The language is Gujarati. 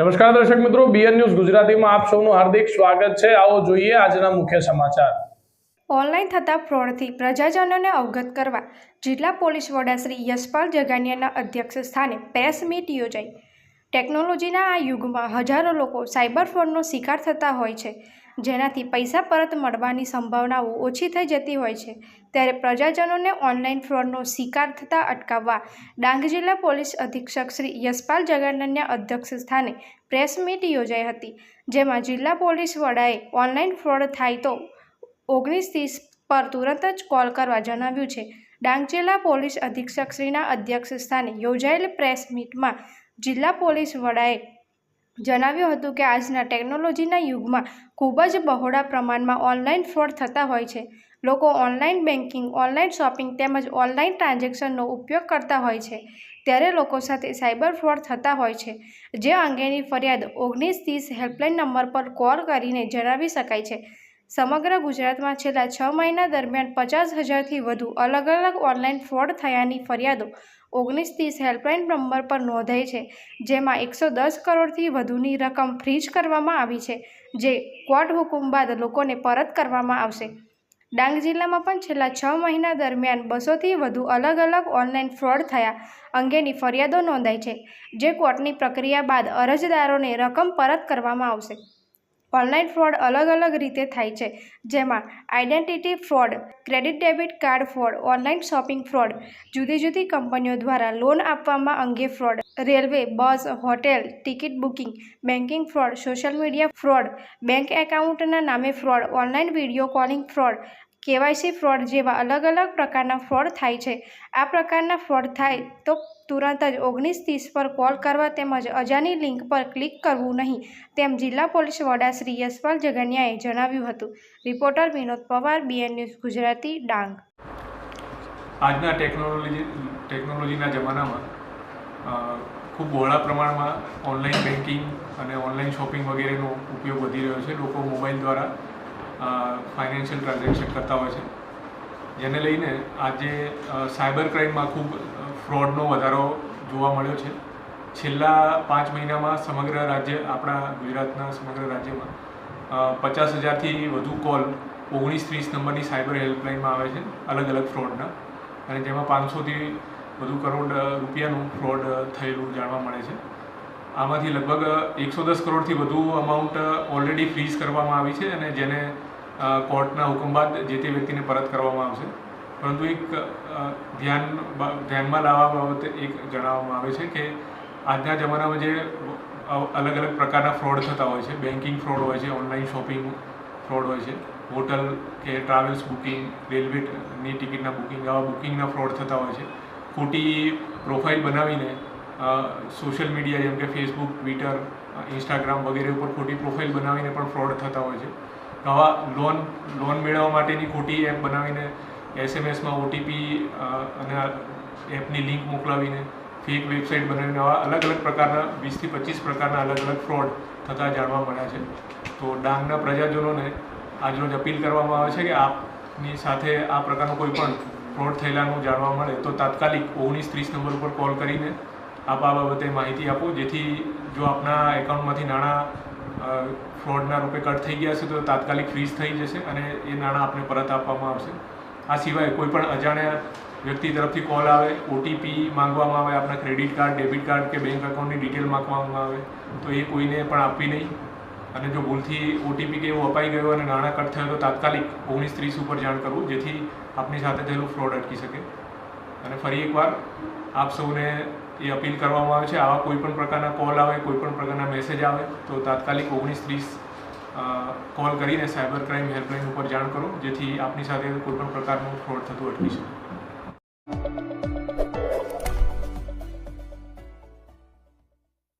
નમસ્કાર દર્શક મિત્રો બીએન ન્યૂઝ ગુજરાતીમાં આપ સૌનું હાર્દિક સ્વાગત છે. આવો જોઈએ આજના મુખ્ય સમાચાર. ઓનલાઈન થતા ફ્રોડથી પ્રજાજનોને અવગત કરવા જિલ્લા પોલીસ વડા શ્રી યશપાલ જગાનિયાના અધ્યક્ષ સ્થાને પ્રેસ મીટ યોજાઈ. ટેકનોલોજીના આ યુગમાં હજારો લોકો સાયબર ફ્રોડનો શિકાર થતા હોય છે. જેનાથી પૈસા પરત મળવાની સંભાવનાઓ ઓછી થઈ જતી હોય છે. ત્યારે પ્રજાજનોને ઓનલાઈન ફ્રોડનો શિકાર થતાં અટકાવવા ડાંગ જિલ્લા પોલીસ અધિક્ષક શ્રી યશપાલ જગાનંદના અધ્યક્ષ સ્થાને પ્રેસ મીટ યોજાઈ હતી, જેમાં જિલ્લા પોલીસ વડાએ ઓનલાઈન ફ્રોડ થાય તો ઓગણીસ ત્રીસ પર તુરંત જ કોલ કરવા જણાવ્યું છે. ડાંગ જિલ્લા પોલીસ અધિક્ષકશ્રીના અધ્યક્ષ સ્થાને યોજાયેલ પ્રેસ મીટમાં જિલ્લા પોલીસ વડાએ જણાવ્યું હતું કે આજના ટેકનોલોજીના યુગમાં ખૂબ જ બહોળા પ્રમાણમાં ઓનલાઈન ફ્રોડ થતા હોય છે. લોકો ઓનલાઈન બેન્કિંગ ઓનલાઈન શોપિંગ તેમજ ઓનલાઈન ટ્રાન્ઝેક્શનનો ઉપયોગ કરતા હોય છે. ત્યારે લોકો સાથે સાયબર ફ્રોડ થતા હોય છે. જે અંગેની ફરિયાદ ઓગણીસ ત્રીસ હેલ્પલાઇન નંબર પર કોલ કરીને જણાવી શકાય છે. સમગ્ર ગુજરાતમાં છેલ્લા છ મહિના દરમિયાન પચાસ હજારથી વધુ અલગ અલગ ઓનલાઈન ફ્રોડ થયાની ફરિયાદો ઓગણીસ ત્રીસ હેલ્પલાઇન નંબર પર નોંધાઈ છે, જેમાં એકસો દસ કરોડથી વધુની રકમ ફ્રીજ કરવામાં આવી છે, જે કોર્ટ હુકુમ બાદ લોકોને પરત કરવામાં આવશે. ડાંગ જિલ્લામાં પણ છેલ્લા છ મહિના દરમિયાન બસોથી વધુ અલગ અલગ ઓનલાઈન ફ્રોડ થયા અંગેની ફરિયાદો નોંધાઈ છે, જે કોર્ટની પ્રક્રિયા બાદ અરજદારોને રકમ પરત કરવામાં આવશે. ઓનલાઈન ફ્રોડ અલગ અલગ રીતે થાય છે. જેમાં identity fraud, credit debit card fraud, online shopping fraud, જુદી જુદી કંપનીઓ દ્વારા લોન આપવામાં અંગે fraud, railway, bus, hotel, ticket booking banking fraud, social media fraud, bank એકાઉન્ટના નામે fraud, online video calling fraud, KYC fraud જેવા અલગ અલગ પ્રકારના ફ્રોડ થાય છે. આ પ્રકારના ફ્રોડ થાય તો તુરંત જ ઓગણીસ ત્રીસ પર કોલ કરવા તેમજ અજાની લિંક પર ક્લિક કરવું નહીં, તેમ જિલ્લા પોલીસ વડા શ્રી યશપાલ જગન્યાએ જણાવ્યું હતું. Reporter Vinod Pawar, BN news Gujarati, Dang. આજના ટેકનોલોજી, ટેકનોલોજીના જમાનામાં ખૂબ બહોળા પ્રમાણમાં ઓનલાઈન બેન્કિંગ અને ઓનલાઈન શોપિંગ વગેરેનો ઉપયોગ વધી રહ્યો છે. લોકો મોબાઈલ દ્વારા ફાઇનાન્શિયલ ટ્રાન્ઝેક્શન કરતા હોય છે. જેને લઈને આજે સાયબર ક્રાઇમમાં ખૂબ ફ્રોડનો વધારો જોવા મળ્યો છે. છેલ્લા પાંચ મહિનામાં સમગ્ર રાજ્ય, આપણા ગુજરાતના સમગ્ર રાજ્યમાં પચાસ હજારથી વધુ કોલ ઓગણીસ ત્રીસ નંબરની સાયબર હેલ્પલાઇનમાં આવે છે અલગ અલગ ફ્રોડના અને જેમાં પાંચસોથી વધુ કરોડ રૂપિયાનું ફ્રોડ થયેલું જાણવા મળે છે. આમાંથી લગભગ એકસો દસ કરોડથી વધુ અમાઉન્ટ ઓલરેડી ફ્રીઝ કરવામાં આવી છે અને જેને કોર્ટના હુકમ બાદ જે તે વ્યક્તિને પરત કરવામાં આવશે. પરંતુ એક ધ્યાન ધ્યાનમાં લાવવા બાબતે એક જણાવવામાં આવે છે કે આજના જમાનામાં જે અલગ અલગ પ્રકારના ફ્રોડ થતા હોય છે. બેન્કિંગ ફ્રોડ હોય છે, ઓનલાઈન શોપિંગ ફ્રોડ હોય છે. હોટલ કે ટ્રાવેલ્સ બુકિંગ, રેલવેની ટિકિટના બુકિંગ, આવા બુકિંગના ફ્રોડ થતા હોય છે. ખોટી પ્રોફાઇલ બનાવીને સોશિયલ મીડિયા જેમ કે ફેસબુક, ટ્વિટર ઇન્સ્ટાગ્રામ વગેરે ઉપર ખોટી પ્રોફાઇલ બનાવીને પણ ફ્રોડ થતા હોય છે. આવા લોન લોન મેળવવા માટેની ખોટી એપ બનાવીને એસએમએસમાં ઓટીપી અને એપની લિંક મોકલાવીને ફેક વેબસાઇટ બનાવીને આવા અલગ અલગ પ્રકારના, વીસથી પચીસ પ્રકારના અલગ અલગ ફ્રોડ થતા જાણવા મળ્યા છે. તો ડાંગના પ્રજાજનોને આજરોજ અપીલ કરવામાં આવે છે કે આપની સાથે આ પ્રકારનો કોઈ પણ ફ્રોડ થયેલાનું જાણવા મળે તો તાત્કાલિક ઓગણીસ ત્રીસ નંબર ઉપર કોલ કરીને આપ આ બાબતે માહિતી આપો. જેથી જો આપના એકાઉન્ટમાંથી નાણાં ફ્રોડના રૂપે કટ થઈ ગયા છે તો તાત્કાલિક ફ્રીઝ થઈ જશે અને એ નાણાં આપને પરત આપવામાં આવશે. આ સિવાય કોઈ પણ અજાણ્યા વ્યક્તિ તરફથી કોલ આવે ઓટીપી માંગવામાં આવે આપણા ક્રેડિટ કાર્ડ ડેબિટ કાર્ડ કે બેંક એકાઉન્ટની ડિટેલ માંગવામાં આવે, તો એ કોઈને પણ આપવી નહીં. અને જો ભૂલથી ઓટીપી કે એવું અપાઈ ગયું અને નાણાં કટ થયું તો તાત્કાલિક ઓગણીસ ત્રીસ ઉપર જાણ કરવું, જેથી આપની સાથે થયેલું ફ્રોડ અટકી શકે. અને ફરી એકવાર આપ સૌને એ અપીલ કરવામાં આવે છે, આવા કોઈ પણ પ્રકારના કોલ આવે, કોઈ પણ પ્રકારના મેસેજ આવે, તો તાત્કાલિક ઓગણીસ ત્રીસ કોલ કરીને સાયબર ક્રાઇમ હેલ્પલાઇન ઉપર જાણ કરો, જેથી આપની સાથે કોઈ પણ પ્રકારનું ફ્રોડ થતું અટકી શકે.